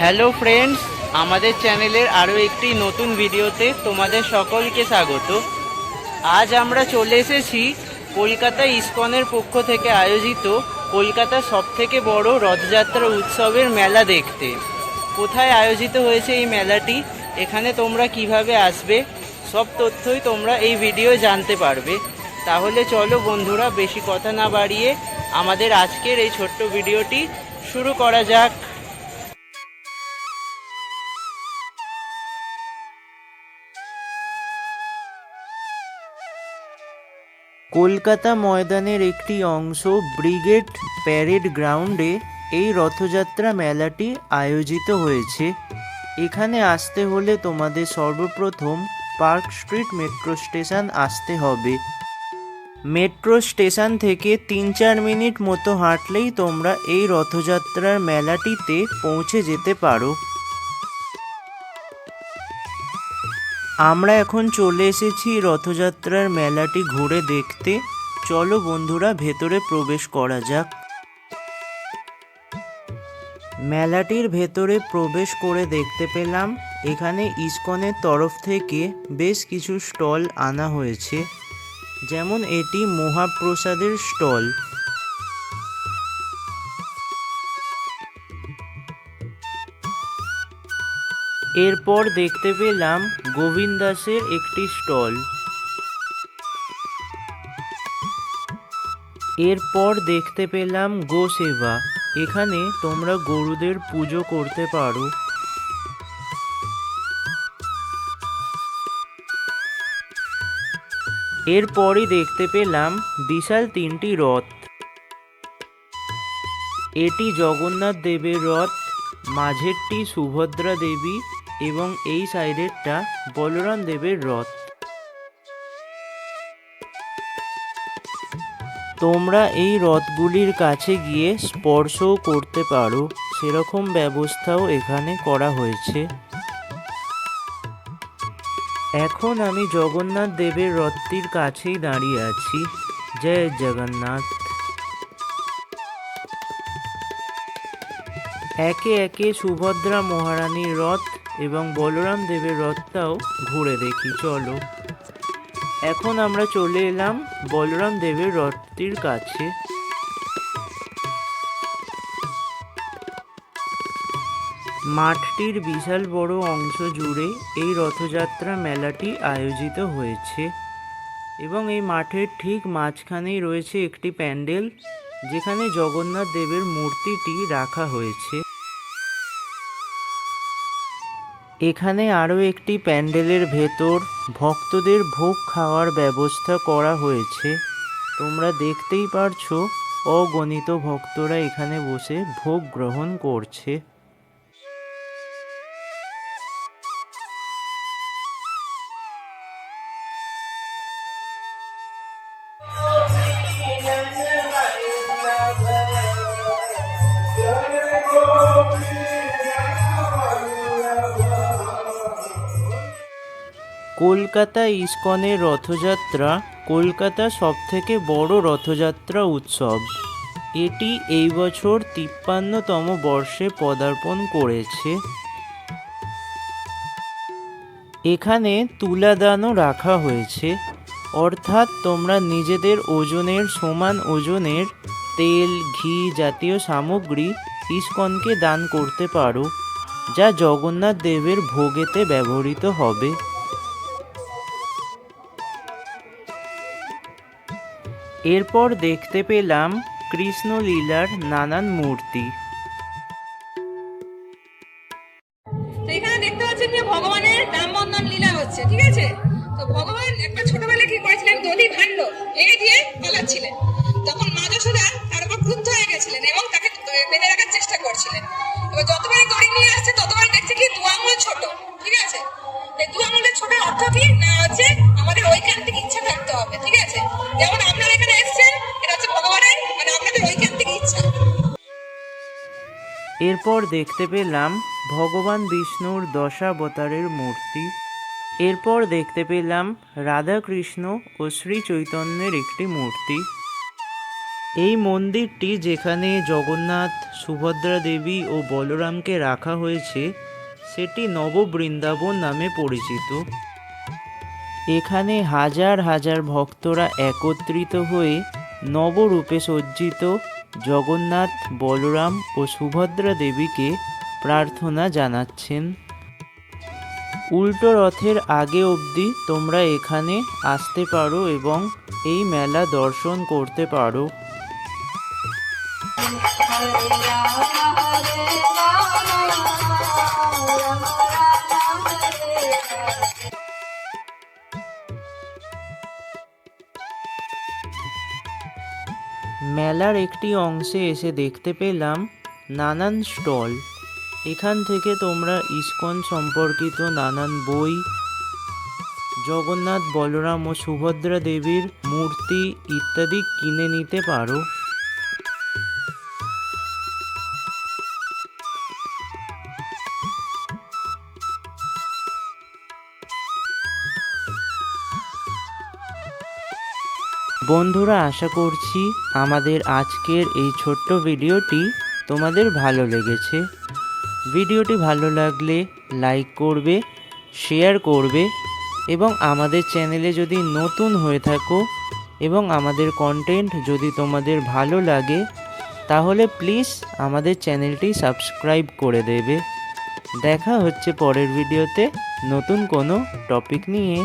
Hello friends আমাদের চ্যানেলের আরও একটি নতুন ভিডিওতে তোমাদের সকলকে স্বাগত। আজ আমরা চলে এসেছি কলকাতা ইস্কনের পক্ষ থেকে আয়োজিত কলকাতার সবথেকে বড় রথযাত্রা উৎসবের মেলা দেখতে। কোথায় আয়োজিত হয়েছে এই মেলাটি, এখানে তোমরা কীভাবে আসবে, সব তথ্যই তোমরা এই ভিডিও জানতে পারবে। তাহলে চলো বন্ধুরা, বেশি কথা না বাড়িয়ে আমাদের আজকের এই ছোট্ট ভিডিওটি শুরু করা যাক। কলকাতা ময়দানের একটি অংশ ব্রিগেড প্যারেড গ্রাউন্ডে এই রথযাত্রা মেলাটি আয়োজিত হয়েছে। এখানে আসতে হলে তোমাদের সর্বপ্রথম পার্ক স্ট্রিট মেট্রো স্টেশন আসতে হবে। মেট্রো স্টেশন থেকে তিন চার মিনিট মতো হাঁটলেই তোমরা এই রথযাত্রার মেলাটিতে পৌঁছে যেতে পারো। আমরা এখন চলে এসেছি রথযাত্রার মেলাটি ঘুরে দেখতে। চলো বন্ধুরা, ভেতরে প্রবেশ করা যাক। মেলাটির ভেতরে প্রবেশ করে দেখতে পেলাম, এখানে ইসকনের তরফ থেকে বেশ কিছু স্টল আনা হয়েছে। যেমন এটি মহাপ্রসাদের স্টল। এরপর দেখতে পেলাম গোবিন্দ দাসের একটি স্টল। এরপর দেখতে পেলাম গো সেবা এখানে তোমরা গরুদের পুজো করতে পারো। এরপরই দেখতে পেলাম বিশাল তিনটি রথ। এটি জগন্নাথ দেবের রথ, মাঝেরটি সুভদ্রা দেবী এবং এই সাইডেরটা বলরাম দেবের রথ। তোমরা এই রথগুলির কাছে গিয়ে স্পর্শও করতে পারো, সেরকম ব্যবস্থাও এখানে করা হয়েছে। এখন আমি জগন্নাথ দেবের রথটির কাছেই দাঁড়িয়ে আছি। জয় জগন্নাথ। একে একে সুভদ্রা মহারানীর রথ এবং বলরাম দেবের রথটাও ঘুরে দেখি, চলো। এখন আমরা চলে এলাম বলরাম দেবের রথটির কাছে। মাঠটির বিশাল বড় অংশ জুড়ে এই রথযাত্রা মেলাটি আয়োজিত হয়েছে এবং এই মাঠের ঠিক মাঝখানেই রয়েছে একটি প্যান্ডেল, যেখানে জগন্নাথ দেবের মূর্তিটি রাখা হয়েছে। এখানে আরও একটি প্যান্ডেলের ভেতর ভক্তদের ভোগ খাওয়ার ব্যবস্থা করা হয়েছে। তোমরা দেখতেই পারছ, অগণিত ভক্তরা এখানে বসে ভোগ গ্রহণ করছে। কলকাতা ইস্কনের রথযাত্রা কলকাতা সবথেকে বড় রথযাত্রা উৎসব। এটি এই বছর তিপ্পান্নতম বর্ষে পদার্পণ করেছে। এখানে তুলাদানও রাখা হয়েছে। অর্থাৎ তোমরা নিজেদের ওজনের সমান ওজনের তেল, ঘি জাতীয় সামগ্রী ইস্কনকে দান করতে পারো, যা জগন্নাথ দেবের ভোগেতে ব্যবহৃত হবে। এরপর দেখতে পেলাম কৃষ্ণলীলার নানান মূর্তি। এরপর দেখতে পেলাম ভগবান বিষ্ণুর দশাবতারের মূর্তি। এরপর দেখতে পেলাম রাধাকৃষ্ণ ও শ্রী চৈতন্যের একটি মূর্তি। এই মন্দিরটি যেখানে জগন্নাথ, সুভদ্রা দেবী ও বলরামকে রাখা হয়েছে, সেটি নববৃন্দাবন নামে পরিচিত। এখানে হাজার হাজার ভক্তরা একত্রিত হয়ে নবরূপে সজ্জিত জগন্নাথ বলরাম ও সুভদ্রা দেবীকে প্রার্থনা জানাচ্ছেন উল্টো রথের আগে অবধি তোমরা এখানে আসতে পারো এবং এই মেলা দর্শন করতে পারো মেলার একটি অংশে এসে দেখতে পেলাম নানান স্টল। এখান থেকে তোমরা ইস্কন সম্পর্কিত নানান বই, জগন্নাথ, বলরাম ও সুভদ্রা দেবীর মূর্তি ইত্যাদি কিনে নিতে পারো। বন্ধুরা, আশা করছি আমাদের আজকের এই ছোট্ট ভিডিওটি তোমাদের ভালো লেগেছে। ভিডিওটি ভালো লাগলে লাইক করবে, শেয়ার করবে এবং আমাদের চ্যানেলে যদি নতুন হয়ে থাকো এবং আমাদের কন্টেন্ট যদি তোমাদের ভালো লাগে, তাহলে প্লিজ আমাদের চ্যানেলটি সাবস্ক্রাইব করে দেবে। দেখা হচ্ছে পরের ভিডিওতে নতুন কোনো টপিক নিয়ে।